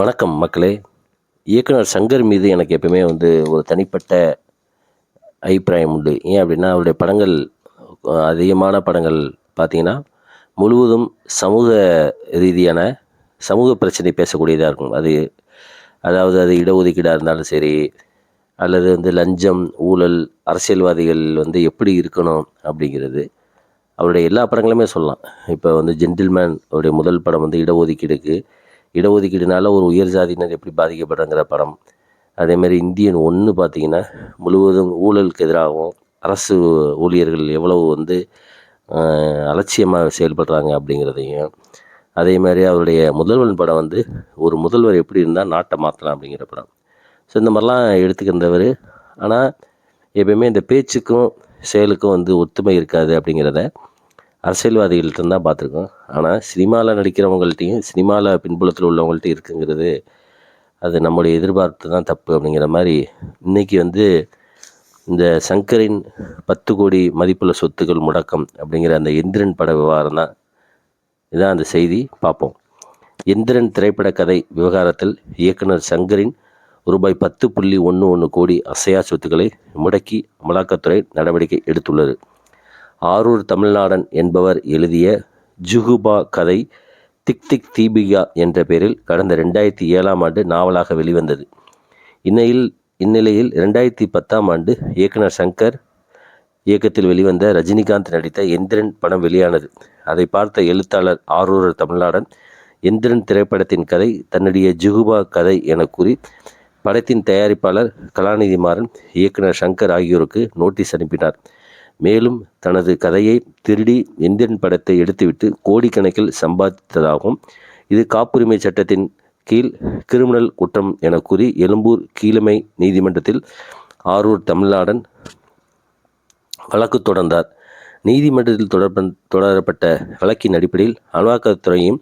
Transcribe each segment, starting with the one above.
வணக்கம் மக்களே. இயக்குனர் சங்கர் மீது எனக்கு எப்பவுமே வந்து ஒரு தனிப்பட்ட அபிப்பிராயம் உண்டு. ஏன் அப்படின்னா அவருடைய படங்கள் அதிகமான படங்கள் பார்த்தீங்கன்னா முழுவதும் சமூக ரீதியான சமூக பிரச்சனை பேசக்கூடியதாக இருக்கும். அது அதாவது அது இடஒதுக்கீடாக இருந்தாலும் சரி அல்லது வந்து லஞ்சம் ஊழல் அரசியல்வாதிகள் வந்து எப்படி இருக்கணும் அப்படிங்கிறது அவருடைய எல்லா படங்களுமே சொல்லலாம். இப்போ வந்து ஜென்டில்மேன் அவருடைய முதல் படம் வந்து இடஒதுக்கீடுக்கு இடஒதுக்கீடுனால ஒரு உயர் ஜாதியினர் எப்படி பாதிக்கப்படுறங்கிற படம். அதேமாதிரி இந்தியன் ஒன்று பார்த்தீங்கன்னா முழுவதும் ஊழலுக்கு எதிராகவும் அரசு ஊழியர்கள் எவ்வளவு வந்து அலட்சியமாக செயல்படுறாங்க அப்படிங்கிறதையும் அதே மாதிரி அவருடைய முதல்வன் படம் வந்து ஒரு முதல்வர் எப்படி இருந்தால் நாட்டை மாற்றலாம் அப்படிங்கிற படம். ஸோ இந்த மாதிரிலாம் எடுத்துக்கின்றவர். ஆனால் எப்பயுமே இந்த பேச்சுக்கும் செயலுக்கும் வந்து ஒத்துமை இருக்காது அப்படிங்கிறத அரசியல்வாதிகள்கிட்ட தான் பார்த்துருக்கோம். ஆனால் சினிமாவில் நடிக்கிறவங்கள்ட்டையும் சினிமாவில் பின்புலத்தில் உள்ளவங்கள்ட்டையும் இருக்குங்கிறது அது நம்முடைய எதிர்பார்ப்பு தான் தப்பு அப்படிங்கிற மாதிரி இன்றைக்கி வந்து இந்த சங்கரின் பத்து கோடி மதிப்புள்ள சொத்துக்கள் முடக்கம் அப்படிங்கிற அந்த எந்திரன் பட விவகாரம் தான் இதான் அந்த செய்தி. பார்ப்போம். எந்திரன் திரைப்பட கதை விவகாரத்தில் இயக்குனர் சங்கரின் ரூபாய் பத்து புள்ளி ஒன்று ஒன்று கோடி அசையா சொத்துக்களை முடக்கி அமலாக்கத்துறை நடவடிக்கை எடுத்துள்ளது. ஆரூர் தமிழ்நாடன் என்பவர் எழுதிய ஜுகுபா கதை திக் திக் தீபிகா என்ற பெயரில் கடந்த ரெண்டாயிரத்தி ஏழாம் ஆண்டு நாவலாக வெளிவந்தது. இன்னையில் இந்நிலையில் ரெண்டாயிரத்தி பத்தாம் ஆண்டு இயக்குனர் சங்கர் இயக்கத்தில் வெளிவந்த ரஜினிகாந்த் நடித்த எந்திரன் படம் வெளியானது. அதை பார்த்த எழுத்தாளர் ஆரூர் தமிழ்நாடன் எந்திரன் திரைப்படத்தின் கதை தன்னுடைய ஜுகுபா கதை என கூறி படத்தின் தயாரிப்பாளர் கலாநிதி மாறன் இயக்குனர் சங்கர் ஆகியோருக்கு நோட்டீஸ் அனுப்பினார். மேலும் தனது கதையை திருடி எந்திரன் படத்தை எடுத்துவிட்டு கோடிக்கணக்கில் சம்பாதித்ததாகவும் இது காப்புரிமை சட்டத்தின் கீழ் கிரிமினல் குற்றம் என கூறி எழும்பூர் கீழமை நீதிமன்றத்தில் ஆரூர் தமிழ்நாடன் வழக்கு தொடர்ந்தார். நீதிமன்றத்தில் தொடர்ப தொடரப்பட்ட வழக்கின் அடிப்படையில் அமலாக்கத்துறையும்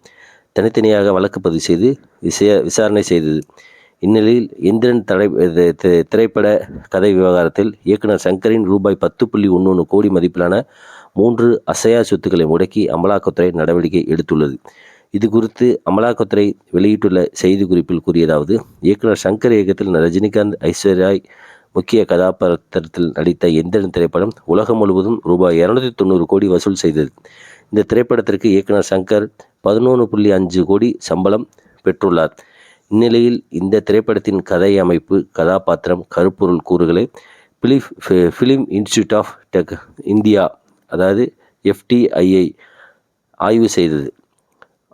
தனித்தனியாக வழக்கு பதிவு செய்து விசய விசாரணை செய்தது. இந்நிலையில் இந்திரன் தடை இது திரைப்பட கதை விவகாரத்தில் இயக்குனர் சங்கரின் ரூபாய் பத்து புள்ளி ஒன்று கோடி மதிப்பிலான மூன்று அசையா சொத்துக்களை முடக்கி அமலாக்கத்துறை நடவடிக்கை எடுத்துள்ளது. இது குறித்து அமலாக்கத்துறை வெளியிட்டுள்ள செய்திக்குறிப்பில் கூறியதாவது இயக்குனர் சங்கர் இயக்கத்தில் ரஜினிகாந்த் ஐஸ்வர்யாய் முக்கிய கதாபாத்திரத்தில் நடித்த எந்திரன் திரைப்படம் உலகம் முழுவதும் ரூபாய் இரநூத்தி தொண்ணூறு கோடி வசூல் செய்தது. இந்த திரைப்படத்திற்கு இயக்குனர் சங்கர் பதினொன்று புள்ளி அஞ்சு கோடி சம்பளம் பெற்றுள்ளார். இந்நிலையில் இந்த திரைப்படத்தின் கதை அமைப்பு கதாபாத்திரம் கருப்பொருள் கூறுகளை Philip film institute of tech India அதாவது எஃப்டிஐஐ ஆய்வு செய்தது.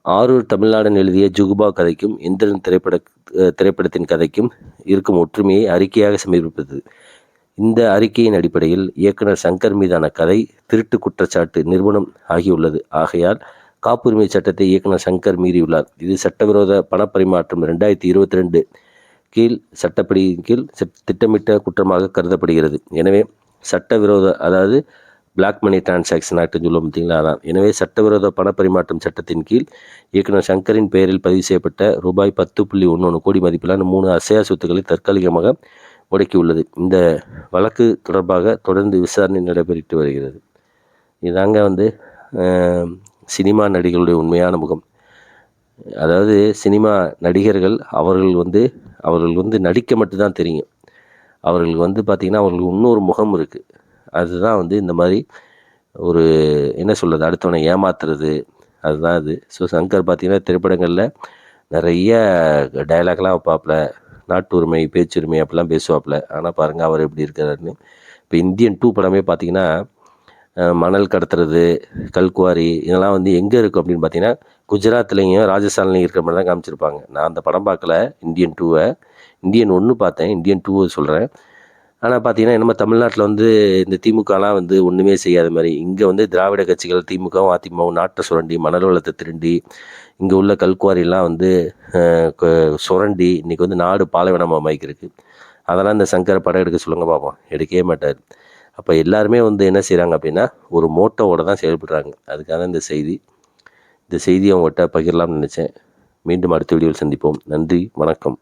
ஆரூர் தமிழ்நாடன் எழுதிய ஜுகுபா கதைக்கும் இந்திரன் திரைப்பட திரைப்படத்தின் கதைக்கும் இருக்கும் ஒற்றுமையை அறிக்கையாக சமர்ப்பித்தது இந்த அறிக்கையின் அடிப்படையில் இயக்குனர் சங்கர் மீதான கதை திருட்டு குற்றச்சாட்டு நிறுவனம் ஆகியுள்ளது. ஆகையால் காப்புரிமை சட்டத்தை இயக்குனர் சங்கர் மீறியுள்ளார். இது சட்டவிரோத பணப்பரிமாற்றம் ரெண்டாயிரத்தி இருபத்தி ரெண்டு கீழ் சட்டப்படியின் கீழ் திட்டமிட்ட குற்றமாக கருதப்படுகிறது. எனவே சட்டவிரோத அதாவது பிளாக் மணி டிரான்சாக்ஷன் ஆக்ட்னு சொல்லுவோம் பார்த்தீங்களா? அதான். எனவே சட்டவிரோத பணப்பரிமாற்றம் சட்டத்தின் கீழ் இயக்குனர் சங்கரின் பெயரில் பதிவு செய்யப்பட்ட ரூபாய் பத்து புள்ளி ஒன்று ஒன்று கோடி மதிப்பிலான மூணு அசையா சொத்துக்களை தற்காலிகமாக முடக்கியுள்ளது. இந்த வழக்கு தொடர்பாக தொடர்ந்து விசாரணை நடைபெற்று வருகிறது. இதாங்க வந்து சினிமா நடிகர்களுடைய உண்மையான முகம். அதாவது சினிமா நடிகர்கள் அவர்கள் வந்து அவர்கள் வந்து நடிக்க மட்டும்தான் தெரியும். அவர்களுக்கு வந்து பார்த்திங்கன்னா அவர்களுக்கு இன்னொரு முகம் இருக்குது அதுதான் வந்து இந்த மாதிரி ஒரு என்ன சொல்கிறது அடுத்தவனை ஏமாத்துறது. அதுதான் இது. ஸோ சங்கர் பார்த்திங்கன்னா திரைப்படங்களில் நிறைய டயலாக்லாம் வைப்பாப்பில் நாட்டுரிமை பேச்சுரிமை அப்படிலாம் பேசுவாப்பில் ஆனால் பாருங்கள் அவர் எப்படி இருக்காருன்னு. இப்போ இந்தியன் டூ படமே பார்த்திங்கன்னா மணல் கடத்துறது கல்குவாரி இதெல்லாம் வந்து எங்கே இருக்கும் அப்படின்னு பார்த்தீங்கன்னா குஜராத்லேயும் ராஜஸ்தான்லேயும் இருக்கிற மாதிரி தான் காமிச்சிருப்பாங்க. நான் அந்த படம் பார்க்கல இந்தியன் டூவை இந்தியன் ஒன்று பார்த்தேன் இந்தியன் டூவை சொல்கிறேன் ஆனால் பார்த்தீங்கன்னா நம்ம தமிழ்நாட்டில் வந்து இந்த திமுகலாம் வந்து ஒன்றுமே செய்யாத மாதிரி இங்கே வந்து திராவிட கட்சிகள் திமுகவும் அதிமுகவும் நாட்டை சுரண்டி மணல் வளத்தை திருண்டி இங்கே உள்ள கல்குவாரிலாம் வந்து சுரண்டி இன்றைக்கி வந்து நாடு பாலைவனமாக அமைக்கிருக்கு அதெல்லாம் இந்த சங்கரை படம் எடுக்க சொல்லுங்கள் பார்ப்போம் எடுக்கவே மாட்டார். அப்போ எல்லாருமே வந்து என்ன செய்கிறாங்க அப்படின்னா ஒரு மோட்டோவோட தான் செயல்படுறாங்க. அதுக்காக தான் இந்த செய்தி. இந்த செய்தியை உங்கள்கிட்ட பகிரலாம்னு நினச்சேன். மீண்டும் அடுத்த வீடியோவில் சந்திப்போம். நன்றி வணக்கம்.